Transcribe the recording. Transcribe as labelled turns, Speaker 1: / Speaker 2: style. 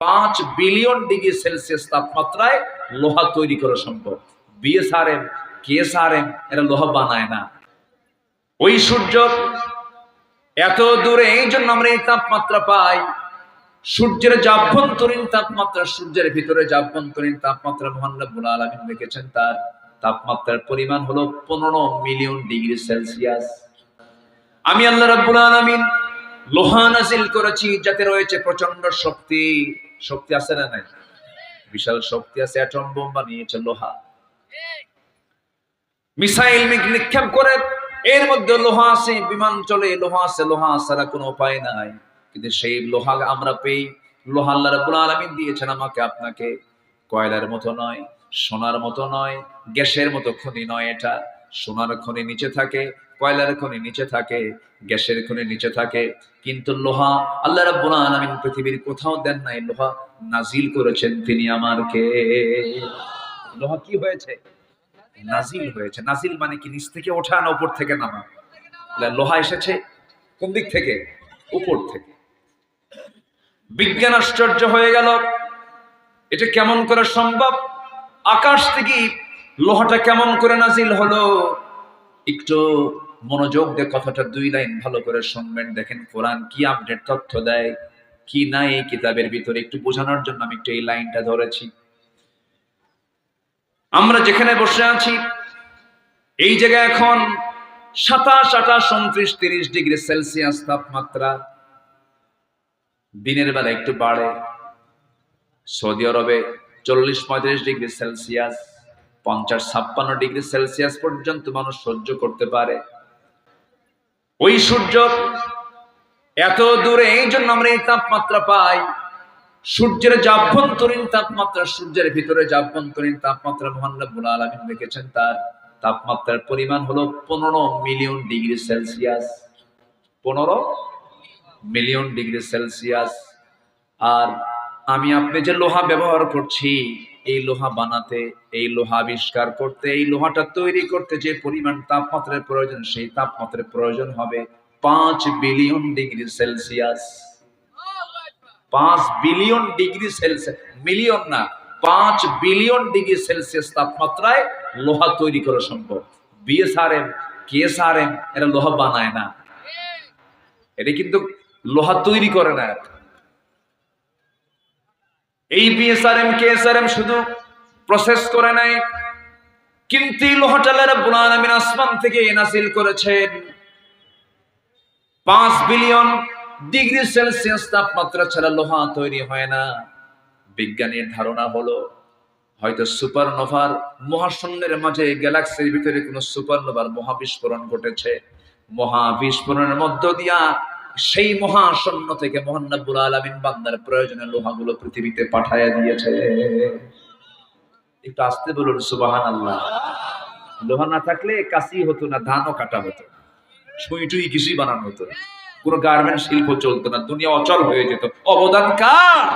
Speaker 1: পাঁচ billion degree Celsius তাপমাত্রায় লোহা তৈরি করা সম্ভব। বিএসআরএম কেএসআরএম এরা লোহা বানায় না। ওই সূর্য এত দূরে, এই জন্য আমরা এই তাপমাত্রা পাই। সূর্যের যে আভ্যন্তরীণ তাপমাত্রা, সূর্যের ভিতরে যে আভ্যন্তরীণ তাপমাত্রা মহান রব্বুল আলামিন দেখেছেন তার তাপমাত্রার পরিমাণ হলো পনেরো মিলিয়ন ডিগ্রি সেলসিয়াস। আমি আল্লাহ রাব্বুল আলামিন লোহা নাজিল করেছি, যাতে রয়েছে প্রচণ্ড শক্তি। শক্তি আছে না নাই? বিশাল শক্তি আছে অ্যাটম বোম বানিয়েছে লোহা। মিসাইল নিক্ষেপ করে, এর মধ্যে লোহা আছে, বিমান চলে, লোহা আছে, লোহা ছাড়া কোনো উপায় নাই। কিন্তু সেই লোহা আমরা পেই। লোহা আল্লাহ রাব্বুল আলামিন দিয়েছেন আমাকে, আপনাকে। কয়লার মতো নয়, সোনার মতো নয়, গ্যাসের মতো খনি নয় এটা। সোনার খনি নিচে থাকে, কয়লার খনি নিচে থাকে, গ্যাসের খনি নিচে থাকে। কিন্তু লোহা, আল্লাহ রাব্বুল আলামিন পৃথিবীর কোথাও দেন নাই। লোহা নাজিল করেছেন তিনি আমারকে। লোহা কি হয়েছে? নাজিল হয়েছে। নাজিল মানে কি? নিচ থেকে ওঠা না উপর থেকে নামা। লোহা এসেছে কোন দিক থেকে? উপর থেকে। বিজ্ঞান আশ্চর্য হয়ে গেল। এটা কেমন করে সম্ভব? আকাশ থেকে লোহাটা কেমন করে নাজিল হলো? একটু মনোযোগ দিয়ে কথাটা দুই লাইন ভালো করে শুনবেন। দেখেন, কোরআন কি আপডেট তথ্য দেয়, কি নাই এই কিতাবের ভিতরে একটু বোঝানোর জন্য আমি একটু এই লাইনটা ধরেছি। আমরা যেখানে বসে আছি, এই জায়গায় এখন সাতাশ আঠাশ উনত্রিশ তিরিশ ডিগ্রি সেলসিয়াস তাপমাত্রা। দিনের বেলা একটু বাড়ে, সৌদি আরবে চল্লিশ পঁয়ত্রিশ ডিগ্রি সেলসিয়াস। পঞ্চাশ ছাপ্পান্ন ডিগ্রি সেলসিয়াস পর্যন্ত মানুষ সহ্য করতে পারে। ওই সূর্য এত দূরে, এই জন্য আমরা এই তাপমাত্রা পাই। সূর্যের যে আভ্যন্তরীণ তাপমাত্রা, সূর্যের ভিতরে যে আভ্যন্তরীণ তাপমাত্রা মহান রব্বুল আলামিন দেখেছেন তার তাপমাত্রার পরিমাণ হলো পনেরো মিলিয়ন ডিগ্রি সেলসিয়াস। পনেরো মিলিয়ন ডিগ্রি সেলসিয়াস। আর আমি আপনি যে লোহা ব্যবহার করছি এই লোহা বানাতে, এই লোহা আবিষ্কার করতে, এই লোহাটা তৈরি করতে যে পরিমাণ তাপমাত্রার প্রয়োজন, সেই তাপমাত্রার প্রয়োজন হবে পাঁচ বিলিয়ন ডিগ্রি সেলসিয়াস। পাঁচ বিলিয়ন ডিগ্রি সেলসিয়াস, মিলিয়ন না, পাঁচ বিলিয়ন ডিগ্রি সেলসিয়াস তাপমাত্রায় লোহা তৈরি করা সম্ভব। বিএসআরএম, কেএসআরএম, এরা লোহা বানায় না। এটা কিন্তু লোহা তৈরি করে না। এই বিএসআরএম কেএসআরএম শুধু প্রসেস করে নাই, কিন্তু এই লোহাটা রাব্বুল আলামিন আসমান থেকে নাসিল করেছেন। পাঁচ বিলিয়ন ডিগ্রি সেলসিয়াস তাপমাত্রা ছাড়া লোহা তৈরি হয় না। বিজ্ঞানীর ধারণা হলো, হয়তো সুপারনোভার মহাশূন্যের মাঝে গ্যালাক্সির ভিতরে কোনো সুপারনোভার মহাবিস্ফোরণ ঘটেছে। মহাবিস্ফোরণের মধ্য দিয়া সেই মহাশূন্য থেকে মোহান্নবুল আলমিন বান্দার প্রয়োজনে লোহাগুলো পৃথিবীতে পাঠাইয়া দিয়েছে। একটু আসতে বলুন সুবাহান আল্লাহ লোহা না থাকলে কাশি হতো না, ধানও কাটা হতো সুই টুই কিছুই বানানো হতো না। কোনো গার্মেন্ট শিল্প চলতো না, দুনিয়া অচল হয়ে যেত। অবদান কার?